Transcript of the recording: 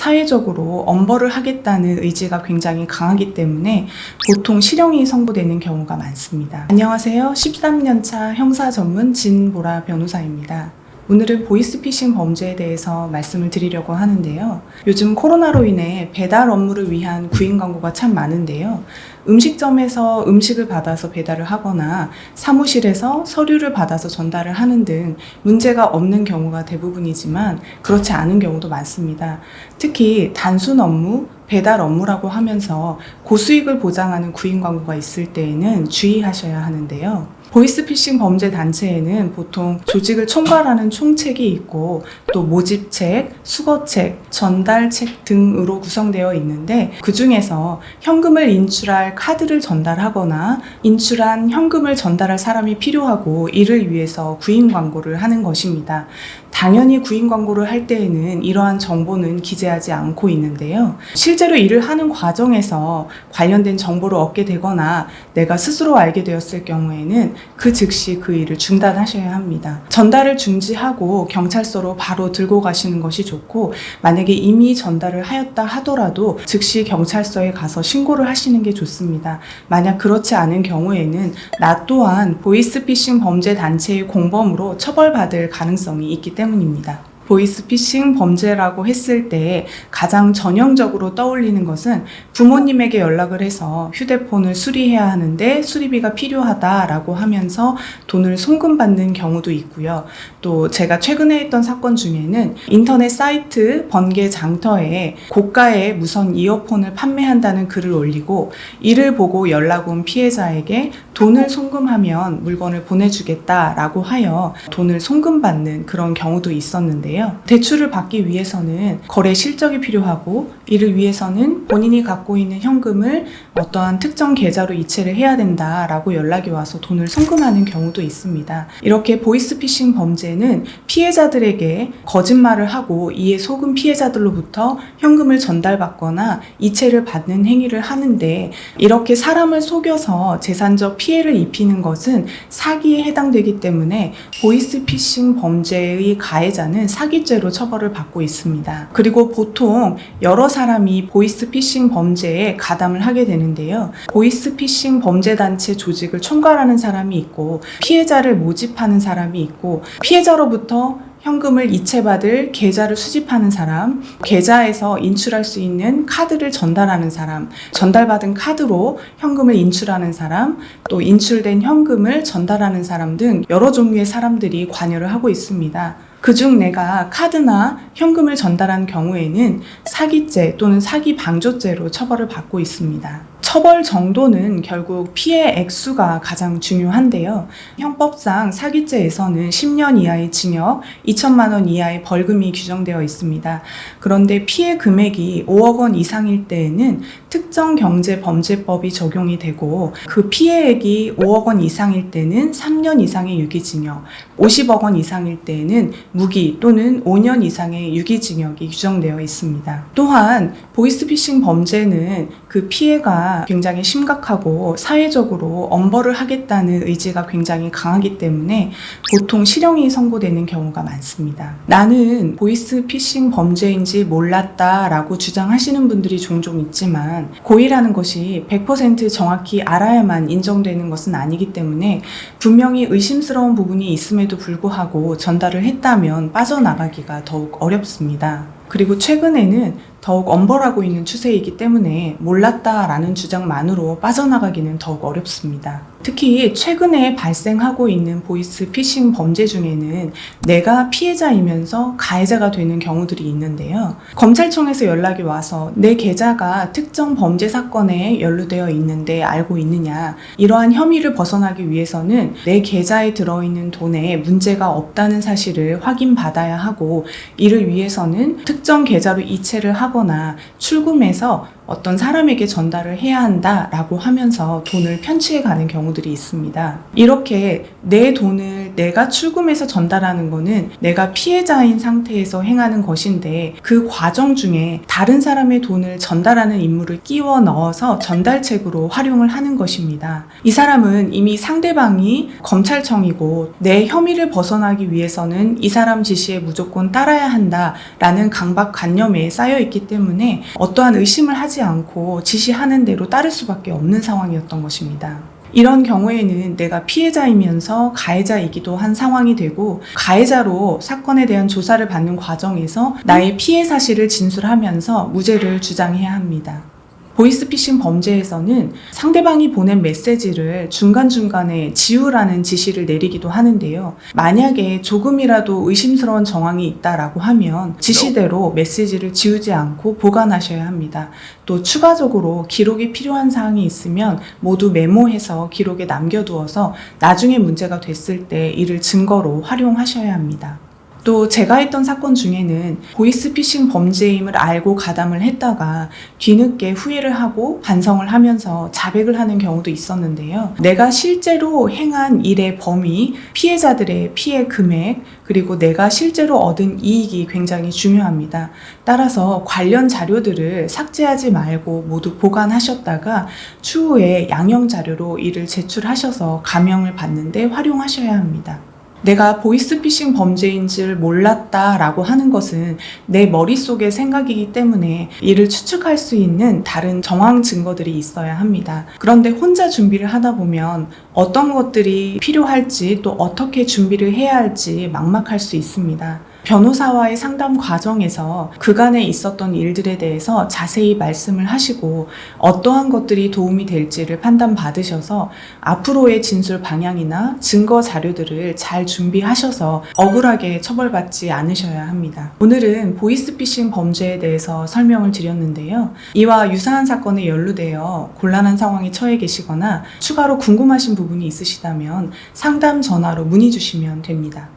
사회적으로 엄벌을 하겠다는 의지가 굉장히 강하기 때문에 보통 실형이 선고되는 경우가 많습니다. 안녕하세요. 13년차 형사 전문 진보라 변호사입니다. 오늘은 보이스피싱 범죄에 대해서 말씀을 드리려고 하는데요. 요즘 코로나로 인해 배달 업무를 위한 구인 광고가 참 많은데요. 음식점에서 음식을 받아서 배달을 하거나 사무실에서 서류를 받아서 전달을 하는 등 문제가 없는 경우가 대부분이지만 그렇지 않은 경우도 많습니다. 특히 단순 업무, 배달 업무라고 하면서 고수익을 보장하는 구인 광고가 있을 때에는 주의하셔야 하는데요. 보이스피싱 범죄 단체에는 보통 조직을 총괄하는 총책이 있고 또 모집책, 수거책, 전달책 등으로 구성되어 있는데 그 중에서 현금을 인출할 카드를 전달하거나 인출한 현금을 전달할 사람이 필요하고 이를 위해서 구인 광고를 하는 것입니다. 당연히 구인 광고를 할 때에는 이러한 정보는 기재하지 않고 있는데요. 실제로 일을 하는 과정에서 관련된 정보를 얻게 되거나 내가 스스로 알게 되었을 경우에는 그 즉시 그 일을 중단하셔야 합니다. 전달을 중지하고 경찰서로 바로 들고 가시는 것이 좋고 만약에 이미 전달을 하였다 하더라도 즉시 경찰서에 가서 신고를 하시는 게 좋습니다. 만약 그렇지 않은 경우에는 나 또한 보이스피싱 범죄 단체의 공범으로 처벌받을 가능성이 있기 때문입니다. 때문입니다. 보이스피싱 범죄라고 했을 때 가장 전형적으로 떠올리는 것은 부모님에게 연락을 해서 휴대폰을 수리해야 하는데 수리비가 필요하다라고 하면서 돈을 송금받는 경우도 있고요. 또 제가 최근에 했던 사건 중에는 인터넷 사이트 번개 장터에 고가의 무선 이어폰을 판매한다는 글을 올리고 이를 보고 연락 온 피해자에게 돈을 송금하면 물건을 보내주겠다라고 하여 돈을 송금받는 그런 경우도 있었는데요. 대출을 받기 위해서는 거래 실적이 필요하고 이를 위해서는 본인이 갖고 있는 현금을 어떠한 특정 계좌로 이체를 해야 된다라고 연락이 와서 돈을 송금하는 경우도 있습니다. 이렇게 보이스피싱 범죄는 피해자들에게 거짓말을 하고 이에 속은 피해자들로부터 현금을 전달받거나 이체를 받는 행위를 하는데 이렇게 사람을 속여서 재산적 피해를 입히는 것은 사기에 해당되기 때문에 보이스피싱 범죄의 가해자는 사기 죄로 처벌을 받고 있습니다. 그리고 보통 여러 사람이 보이스피싱 범죄에 가담을 하게 되는데요. 보이스피싱 범죄 단체 조직을 총괄하는 사람이 있고 피해자를 모집하는 사람이 있고 피해자로부터 현금을 이체받을 계좌를 수집하는 사람, 계좌에서 인출할 수 있는 카드를 전달하는 사람, 전달받은 카드로 현금을 인출하는 사람, 또 인출된 현금을 전달하는 사람 등 여러 종류의 사람들이 관여를 하고 있습니다. 그중 내가 카드나 현금을 전달한 경우에는 사기죄 또는 사기 방조죄로 처벌을 받고 있습니다. 처벌 정도는 결국 피해 액수가 가장 중요한데요. 형법상 사기죄에서는 10년 이하의 징역, 2천만 원 이하의 벌금이 규정되어 있습니다. 그런데 피해 금액이 5억 원 이상일 때에는 특정 경제 범죄법이 적용이 되고 그 피해액이 5억 원 이상일 때는 3년 이상의 유기징역, 50억 원 이상일 때에는 무기 또는 5년 이상의 유기징역이 규정되어 있습니다. 또한 보이스피싱 범죄는 그 피해가 굉장히 심각하고 사회적으로 엄벌을 하겠다는 의지가 굉장히 강하기 때문에 보통 실형이 선고되는 경우가 많습니다. 나는 보이스 피싱 범죄인지 몰랐다라고 주장하시는 분들이 종종 있지만 고의라는 것이 100% 정확히 알아야만 인정되는 것은 아니기 때문에 분명히 의심스러운 부분이 있음에도 불구하고 전달을 했다면 빠져나가기가 더욱 어렵습니다. 그리고 최근에는 더욱 엄벌하고 있는 추세이기 때문에 몰랐다라는 주장만으로 빠져나가기는 더욱 어렵습니다. 특히 최근에 발생하고 있는 보이스 피싱 범죄 중에는 내가 피해자이면서 가해자가 되는 경우들이 있는데요. 검찰청에서 연락이 와서 내 계좌가 특정 범죄 사건에 연루되어 있는데 알고 있느냐. 이러한 혐의를 벗어나기 위해서는 내 계좌에 들어있는 돈에 문제가 없다는 사실을 확인받아야 하고 이를 위해서는 특정 계좌로 이체를 하거나 출금해서 어떤 사람에게 전달을 해야 한다라고 하면서 돈을 편취해 가는 경우들이 있습니다. 이렇게 내 돈을 내가 출금해서 전달하는 거는 내가 피해자인 상태에서 행하는 것인데 그 과정 중에 다른 사람의 돈을 전달하는 임무를 끼워 넣어서 전달책으로 활용을 하는 것입니다. 이 사람은 이미 상대방이 검찰청이고 내 혐의를 벗어나기 위해서는 이 사람 지시에 무조건 따라야 한다라는 강박관념에 쌓여 있기 때문에 어떠한 의심을 하지 않고 지시하는 대로 따를 수밖에 없는 상황이었던 것입니다. 이런 경우에는 내가 피해자이면서 가해자이기도 한 상황이 되고 가해자로 사건에 대한 조사를 받는 과정에서 나의 피해 사실을 진술하면서 무죄를 주장해야 합니다. 보이스피싱 범죄에서는 상대방이 보낸 메시지를 중간중간에 지우라는 지시를 내리기도 하는데요. 만약에 조금이라도 의심스러운 정황이 있다라고 하면 지시대로 메시지를 지우지 않고 보관하셔야 합니다. 또 추가적으로 기록이 필요한 사항이 있으면 모두 메모해서 기록에 남겨두어서 나중에 문제가 됐을 때 이를 증거로 활용하셔야 합니다. 또 제가 했던 사건 중에는 보이스피싱 범죄임을 알고 가담을 했다가 뒤늦게 후회를 하고 반성을 하면서 자백을 하는 경우도 있었는데요. 내가 실제로 행한 일의 범위, 피해자들의 피해 금액, 그리고 내가 실제로 얻은 이익이 굉장히 중요합니다. 따라서 관련 자료들을 삭제하지 말고 모두 보관하셨다가 추후에 양형 자료로 이를 제출하셔서 감형을 받는데 활용하셔야 합니다. 내가 보이스피싱 범죄인 줄 몰랐다라고 하는 것은 내 머릿속의 생각이기 때문에 이를 추측할 수 있는 다른 정황 증거들이 있어야 합니다. 그런데 혼자 준비를 하다 보면 어떤 것들이 필요할지 또 어떻게 준비를 해야 할지 막막할 수 있습니다. 변호사와의 상담 과정에서 그간에 있었던 일들에 대해서 자세히 말씀을 하시고 어떠한 것들이 도움이 될지를 판단받으셔서 앞으로의 진술 방향이나 증거 자료들을 잘 준비하셔서 억울하게 처벌받지 않으셔야 합니다. 오늘은 보이스피싱 범죄에 대해서 설명을 드렸는데요. 이와 유사한 사건에 연루되어 곤란한 상황에 처해 계시거나 추가로 궁금하신 부분이 있으시다면 상담 전화로 문의 주시면 됩니다.